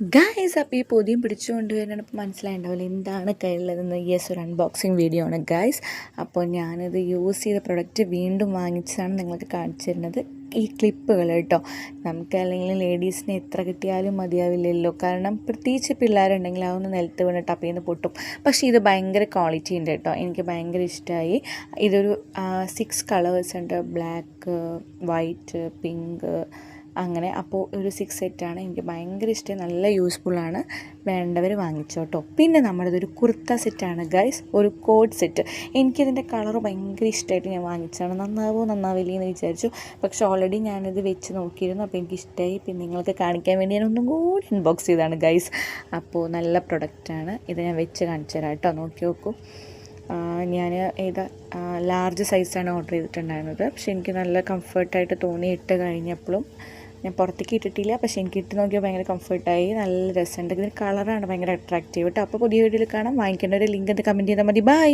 Guys അപ്പോൾ ഈ പൊതിയും പിടിച്ചുകൊണ്ട് വരുന്നത് ഇപ്പോൾ മനസ്സിലായിട്ടുണ്ടാവില്ല എന്താണ് കയ്യിലുള്ളതെന്ന് യെസ് ഒരു അൺബോക്സിങ് വീഡിയോ ആണ് ഗായ്സ് അപ്പോൾ ഞാനിത് യൂസ് ചെയ്ത പ്രൊഡക്റ്റ് വീണ്ടും വാങ്ങിച്ചതാണ് നിങ്ങൾക്ക് കാണിച്ചു തരുന്നത് ഈ ക്ലിപ്പുകൾ കേട്ടോ നമുക്ക് അല്ലെങ്കിൽ ലേഡീസിന് എത്ര കിട്ടിയാലും മതിയാവില്ലല്ലോ. കാരണം പ്രത്യേകിച്ച് പിള്ളേരുണ്ടെങ്കിൽ അതൊന്ന് നിലത്ത് വീണ് ടപ്പിൽ നിന്ന് പൊട്ടും. പക്ഷേ ഇത് ഭയങ്കര ക്വാളിറ്റി ഉണ്ട് കേട്ടോ എനിക്ക് ഭയങ്കര ഇഷ്ടമായി ഇതൊരു സിക്സ് കളേഴ്സ് ഉണ്ട്. ബ്ലാക്ക് വൈറ്റ് പിങ്ക് അങ്ങനെ അപ്പോൾ ഒരു സിക്സ് സെറ്റാണ് എനിക്ക് ഭയങ്കര ഇഷ്ടം. നല്ല യൂസ്ഫുള്ളാണ് വേണ്ടവർ വാങ്ങിച്ചോട്ടോ പിന്നെ നമ്മുടേതൊരു കുർത്ത സെറ്റാണ് ഗൈസ് ഒരു കോഡ് സെറ്റ് എനിക്കിതിന്റെ കളർ ഭയങ്കര ഇഷ്ടമായിട്ട് ഞാൻ വാങ്ങിച്ചതാണ്. നന്നാവോ നന്നാവില്ലേ എന്ന് വിചാരിച്ചു. പക്ഷെ ഓൾറെഡി ഞാനിത് വെച്ച് നോക്കിയിരുന്നു. അപ്പോൾ എനിക്ക് ഇഷ്ടമായി. പിന്നെ നിങ്ങൾക്ക് കാണിക്കാൻ വേണ്ടി ഞാൻ ഒന്നും കൂടി ഇൻബോക്സ് ചെയ്താണ് ഗൈസ് അപ്പോൾ നല്ല പ്രൊഡക്റ്റാണ് ഇത് ഞാൻ വെച്ച് കാണിച്ചു തരാം കേട്ടോ നോക്കി നോക്കൂ. ഞാൻ ഏതാ ലാർജ് സൈസാണ് ഓർഡർ ചെയ്തിട്ടുണ്ടായിരുന്നത്. പക്ഷെ എനിക്ക് നല്ല കംഫർട്ടായിട്ട് തോന്നി ഇട്ട് കഴിഞ്ഞപ്പോഴും ഞാൻ പുറത്തേക്ക് ഇട്ടിട്ടില്ല. പക്ഷേ എനിക്ക് ഇട്ട് നോക്കിയാൽ ഭയങ്കര കംഫർട്ടായി നല്ല രസമുണ്ട്. ഇതിന് കളറാണ് ഭയങ്കര അട്രാക്റ്റീവ് കേട്ടോ അപ്പോൾ പുതിയ വീഡിയോയിൽ കാണാം. വാങ്ങിക്കേണ്ട ഒരു ലിങ്ക് എന്ന് കമന്റ് ചെയ്താൽ മതി. ബൈ